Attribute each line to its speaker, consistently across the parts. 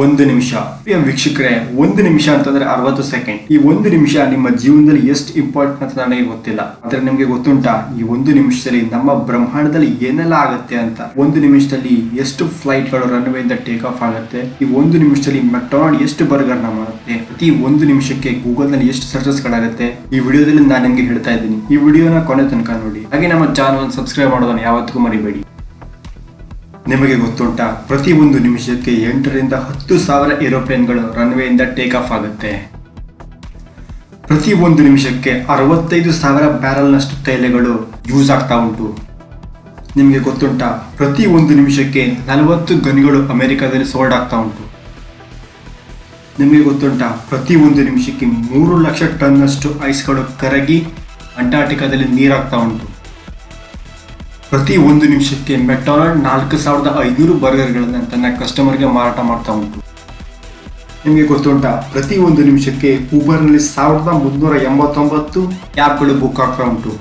Speaker 1: ಒಂದು ನಿಮಿಷ. ವೀಕ್ಷಕರೇ, ಒಂದು ನಿಮಿಷ ಅಂತಂದ್ರೆ ಅರವತ್ತು ಸೆಕೆಂಡ್ ಈ ಒಂದು ನಿಮಿಷ ನಿಮ್ಮ ಜೀವನದಲ್ಲಿ ಎಷ್ಟು ಇಂಪಾರ್ಟೆಂಟ್ ಅಂತ ನನಗೆ ಗೊತ್ತಿಲ್ಲ. ಆದ್ರೆ ನಿಮ್ಗೆ ಗೊತ್ತುಂಟ, ಈ ಒಂದು ನಿಮಿಷದಲ್ಲಿ ನಮ್ಮ ಬ್ರಹ್ಮಾಂಡದಲ್ಲಿ ಏನೆಲ್ಲ ಆಗುತ್ತೆ ಅಂತ. ಒಂದು ನಿಮಿಷದಲ್ಲಿ ಎಷ್ಟು ಫ್ಲೈಟ್ಗಳು ರನ್ವೇ ಇಂದ ಟೇಕ್ ಆಫ್ ಆಗುತ್ತೆ. ಈ ಒಂದು ನಿಮಿಷದಲ್ಲಿ ಮೆಕ್ಡೊನಾಲ್ಡ್ ಎಷ್ಟು ಬರ್ಗರ್ನ ಮಾಡುತ್ತೆ. ಪ್ರತಿ ಒಂದು ನಿಮಿಷಕ್ಕೆ ಗೂಗಲ್ನಲ್ಲಿ ಎಷ್ಟು ಸರ್ಚಸ್ ಗಳಾಗುತ್ತೆ. ಈ ವಿಡಿಯೋದಲ್ಲಿ ನಾನು ನಿಮ್ಗೆ ಹೇಳ್ತಾ ಇದ್ದೀನಿ. ಈ ವಿಡಿಯೋನ ಕೊನೆ ತನಕ ನೋಡಿ. ಹಾಗೆ ನಮ್ಮ ಚಾನಲ್ ಸಬ್ಸ್ಕ್ರೈಬ್ ಮಾಡೋದನ್ನ ಯಾವತ್ತಿಗೂ ಮರಿಬೇಡಿ. ನಿಮಗೆ ಗೊತ್ತುಂಟ? ಪ್ರತಿ ಒಂದು ನಿಮಿಷಕ್ಕೆ ಎಂಟರಿಂದ ಹತ್ತು ಸಾವಿರ ಏರೋಪ್ಲೇನ್ಗಳು ರನ್ವೇಯಿಂದ ಟೇಕ್ ಆಫ್ ಆಗುತ್ತೆ. ಪ್ರತಿ ಒಂದು ನಿಮಿಷಕ್ಕೆ ಅರವತ್ತೈದು ಸಾವಿರ ಬ್ಯಾರಲ್ನಷ್ಟು ತೈಲಗಳು ಯೂಸ್ ಆಗ್ತಾ ಉಂಟು. ನಿಮಗೆ ಗೊತ್ತುಂಟ? ಪ್ರತಿ ಒಂದು ನಿಮಿಷಕ್ಕೆ ನಲವತ್ತು ಗನ್ಗಳು ಅಮೆರಿಕಾದಲ್ಲಿ ಸೋಲ್ಡ್ ಆಗ್ತಾ ಉಂಟು. ನಿಮಗೆ ಗೊತ್ತುಂಟ? ಪ್ರತಿ ಒಂದು ನಿಮಿಷಕ್ಕೆ ಮೂರು ಲಕ್ಷ ಟನ್ನಷ್ಟು ಐಸ್ಗಳು ಕರಗಿ ಅಂಟಾರ್ಟಿಕಾದಲ್ಲಿ ನೀರಾಗ್ತಾ ಉಂಟು. ಪ್ರತಿ ಒಂದು ನಿಮಿಷಕ್ಕೆ ಮೆಕ್ಡೊನಾಲ್ಡ್ ನಾಲ್ಕು ಸಾವಿರದ ಐನೂರು ಬರ್ಗರ್ಗಳನ್ನು ತನ್ನ ಕಸ್ಟಮರ್ಗೆ ಮಾರಾಟ ಮಾಡ್ತಾ ಉಂಟು. ನಿಮಗೆ ಗೊತ್ತುಂಟಾ, ಪ್ರತಿ ಒಂದು ನಿಮಿಷಕ್ಕೆ ಊಬರ್ನಲ್ಲಿ ಸಾವಿರದ ಮುನ್ನೂರ ಎಂಬತ್ತೊಂಬತ್ತು ಆ್ಯಪ್ಗಳು ಬುಕ್ ಆಗ್ತಾ ಉಂಟು.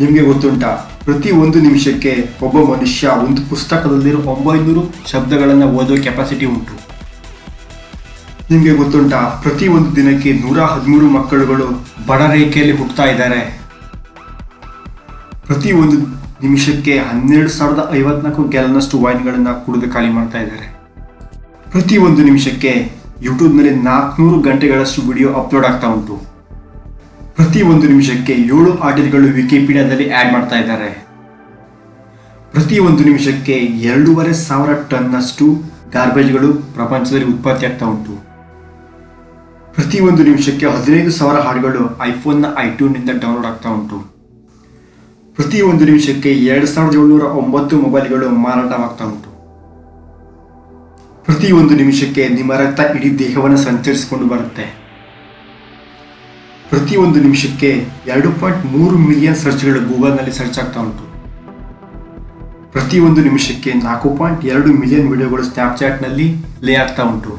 Speaker 1: ನಿಮಗೆ ಗೊತ್ತುಂಟ, ಪ್ರತಿ ಒಂದು ನಿಮಿಷಕ್ಕೆ ಒಬ್ಬ ಮನುಷ್ಯ ಒಂದು ಪುಸ್ತಕದಲ್ಲಿರೋ ಒಂಬೈನೂರು ಶಬ್ದಗಳನ್ನು ಓದೋ ಕೆಪಾಸಿಟಿ ಉಂಟು. ನಿಮಗೆ ಗೊತ್ತುಂಟಾ, ಪ್ರತಿ ಒಂದು ದಿನಕ್ಕೆ ನೂರ ಹದಿಮೂರು ಮಕ್ಕಳುಗಳು ಬಡ ರೇಖೆಯಲ್ಲಿ ಹುಟ್ಟುತ್ತಾ ಇದ್ದಾರೆ. ಪ್ರತಿ ಒಂದು ನಿಮಿಷಕ್ಕೆ ಹನ್ನೆರಡು ಸಾವಿರದ ಐವತ್ನಾಲ್ಕು ಗ್ಯಾಲನಷ್ಟು ವೈನ್ಗಳನ್ನು ಕುಡಿದು ಖಾಲಿ ಮಾಡ್ತಾ ಇದ್ದಾರೆ. ಪ್ರತಿ ಒಂದು ನಿಮಿಷಕ್ಕೆ ಯೂಟ್ಯೂಬ್ನಲ್ಲಿ ನಾಲ್ಕುನೂರು ಗಂಟೆಗಳಷ್ಟು ವಿಡಿಯೋ ಅಪ್ಲೋಡ್ ಆಗ್ತಾ ಉಂಟು. ಪ್ರತಿ ಒಂದು ನಿಮಿಷಕ್ಕೆ ಏಳು ಆರ್ಟಿಕಲ್ಗಳು ವಿಕಿಪೀಡಿಯಾದಲ್ಲಿ ಆ್ಯಡ್ ಮಾಡ್ತಾ ಇದ್ದಾರೆ. ಪ್ರತಿ ಒಂದು ನಿಮಿಷಕ್ಕೆ ಎರಡೂವರೆ ಸಾವಿರ ಟನ್ನಷ್ಟು ಗಾರ್ಬೇಜ್ಗಳು ಪ್ರಪಂಚದಲ್ಲಿ ಉತ್ಪತ್ತಿ ಆಗ್ತಾ ಉಂಟು. ಪ್ರತಿ ಒಂದು ನಿಮಿಷಕ್ಕೆ ಹದಿನೈದು ಸಾವಿರ ಹಾಡುಗಳು ಐಫೋನ್ನ ಐಟ್ಯೂನ್ನಿಂದ ಡೌನ್ಲೋಡ್ ಆಗ್ತಾ ಉಂಟು. ಪ್ರತಿ ಒಂದು ನಿಮಿಷಕ್ಕೆ ಎರಡು ಸಾವಿರದ ಏಳ್ನೂರ ಒಂಬತ್ತು ಮೊಬೈಲ್ಗಳು ಮಾರಾಟವಾಗ್ತಾ ಉಂಟು ಪ್ರತಿ ಒಂದು ನಿಮಿಷಕ್ಕೆ ನಿಮ್ಮ ರಕ್ತ ಇಡೀ ದೇಹವನ್ನು ಸಂಚರಿಸಿಕೊಂಡು ಬರುತ್ತೆ. ಪ್ರತಿ ಒಂದು ನಿಮಿಷಕ್ಕೆ ಎರಡು ಪಾಯಿಂಟ್ ಮೂರು ಮಿಲಿಯನ್ ಸರ್ಚ್ಗಳು ಗೂಗಲ್ನಲ್ಲಿ ಸರ್ಚ್ ಆಗ್ತಾ ಉಂಟು ಪ್ರತಿ ಒಂದು ನಿಮಿಷಕ್ಕೆ ನಾಲ್ಕು ಪಾಯಿಂಟ್ ಎರಡು ಮಿಲಿಯನ್ ವಿಡಿಯೋಗಳು ಸ್ನ್ಯಾಪ್ಚಾಟ್ನಲ್ಲಿ ಲೇ ಆಗ್ತಾ ಉಂಟು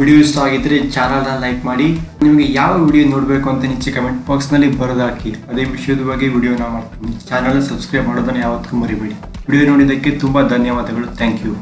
Speaker 1: ವಿಡಿಯೋ ಇಷ್ಟ ಆಗಿದ್ರೆ ಚಾನಲ್ನ ಲೈಕ್ ಮಾಡಿ. ನಿಮಗೆ ಯಾವ ವಿಡಿಯೋ ನೋಡಬೇಕು ಅಂತ ನಿಚ್ಚೆ ಕಮೆಂಟ್ ಬಾಕ್ಸ್ನಲ್ಲಿ ಬರೋದಾಕಿ. ಅದೇ ವಿಷಯದ ಬಗ್ಗೆ ವಿಡಿಯೋನ ಮಾಡ್ತೀನಿ ಚಾನಲ್ ಸಬ್ಸ್ಕ್ರೈಬ್ ಮಾಡೋದನ್ನ ಯಾವತ್ತೂ ಮರಿಬೇಡಿ. ವಿಡಿಯೋ ನೋಡಿದ್ದಕ್ಕೆ ತುಂಬ ಧನ್ಯವಾದಗಳು. Thank you